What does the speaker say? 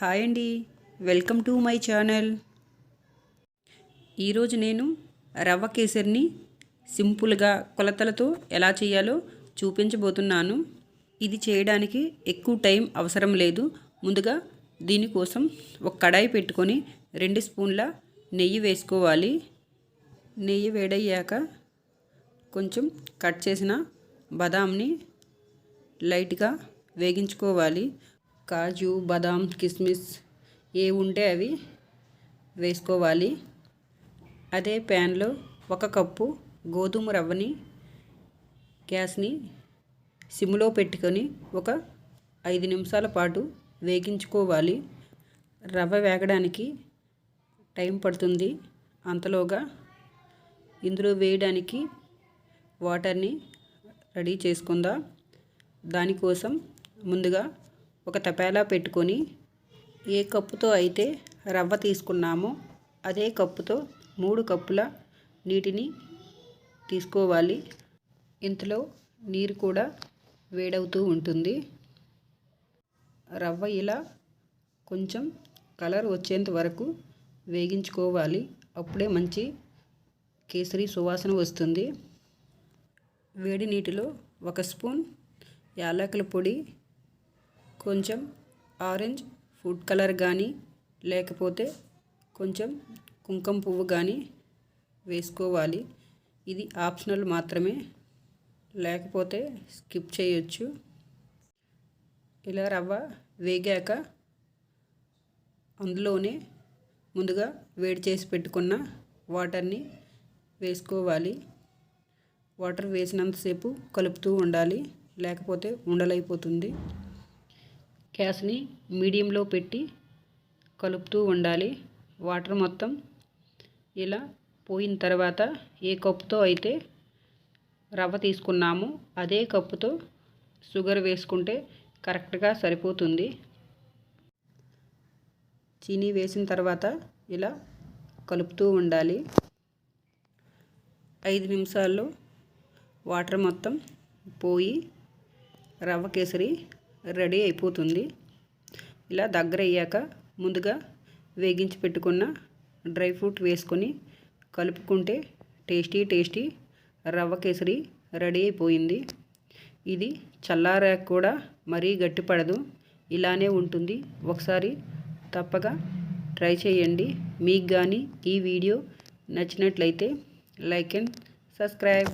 Hi అండి. Welcome to my channel. ఈరోజు నేను రవ్వ కేసరిని సింపుల్గా కొలతలతో ఎలా చేయాలో చూపించబోతున్నాను. ఇది చేయడానికి ఎక్కువ టైం అవసరం లేదు. ముందుగా దీనికోసం ఒక కడాయి పెట్టుకొని రెండు స్పూన్ల నెయ్యి వేసుకోవాలి. నెయ్యి వేడయ్యాక కొంచెం కట్ చేసిన బదాంని లైట్గా వేగించుకోవాలి. కాజు బాదాం కిస్మిస్ ఏ ఉంటే అవి వేసుకోవాలి. అదే ప్యాన్లో ఒక కప్పు గోధుమ రవ్వని గ్యాస్ని సిమ్లో పెట్టుకొని ఒక ఐదు నిమిషాల పాటు వేగించుకోవాలి. రవ్వ వేగడానికి టైం పడుతుంది. అంతలోగా ఇందులో వేయడానికి వాటర్ని రెడీ చేసుకుందాం. దానికోసం ముందుగా ఒక తపేలా పెట్టుకొని ఏ కప్పుతో అయితే రవ్వ తీసుకున్నామో అదే కప్పుతో మూడు కప్పుల నీటిని తీసుకోవాలి. ఇంతలో నీరు కూడా వేడవుతూ ఉంటుంది. రవ్వ ఇలా కొంచెం కలర్ వచ్చేంత వరకు వేగించుకోవాలి. అప్పుడే మంచి కేసరి సువాసన వస్తుంది. వేడి నీటిలో ఒక స్పూన్ యాలకుల పొడి కొంచెం ఆరెంజ్ ఫుడ్ కలర్ కానీ లేకపోతే కొంచెం కుంకుమ పువ్వు కానీ వేసుకోవాలి. ఇది ఆప్షనల్ మాత్రమే. లేకపోతే స్కిప్ చేయొచ్చు. ఇలా రవ్వ వేగాక అందులోనే ముందుగా వేడి చేసి పెట్టుకున్న వాటర్ని వేసుకోవాలి. వాటర్ వేసినంతసేపు కలుపుతూ ఉండాలి. లేకపోతే ఉండలైపోతుంది. గ్యాస్ని మీడియంలో పెట్టి కలుపుతూ ఉండాలి. వాటర్ మొత్తం ఇలా పోయిన తర్వాత ఏ కప్పుతో అయితే రవ్వ తీసుకున్నామో అదే కప్పుతో షుగర్ వేసుకుంటే కరెక్ట్గా సరిపోతుంది. చీనీ వేసిన తర్వాత ఇలా కలుపుతూ ఉండాలి. ఐదు నిమిషాల్లో వాటర్ మొత్తం పోయి రవ్వ కేసరి రెడీ అయిపోతుంది. ఇలా దగ్గర అయ్యాక ముందుగా వేగించి పెట్టుకున్న డ్రై ఫ్రూట్ వేసుకొని కలుపుకుంటే టేస్టీ టేస్టీ రవ్వ కేసరి రెడీ అయిపోయింది. ఇది చల్లారాక కూడా మరీ గట్టిపడదు. ఇలానే ఉంటుంది. ఒకసారి తప్పగా ట్రై చేయండి. మీకు కానీ ఈ వీడియో నచ్చినట్లయితే లైక్ అండ్ సబ్స్క్రైబ్.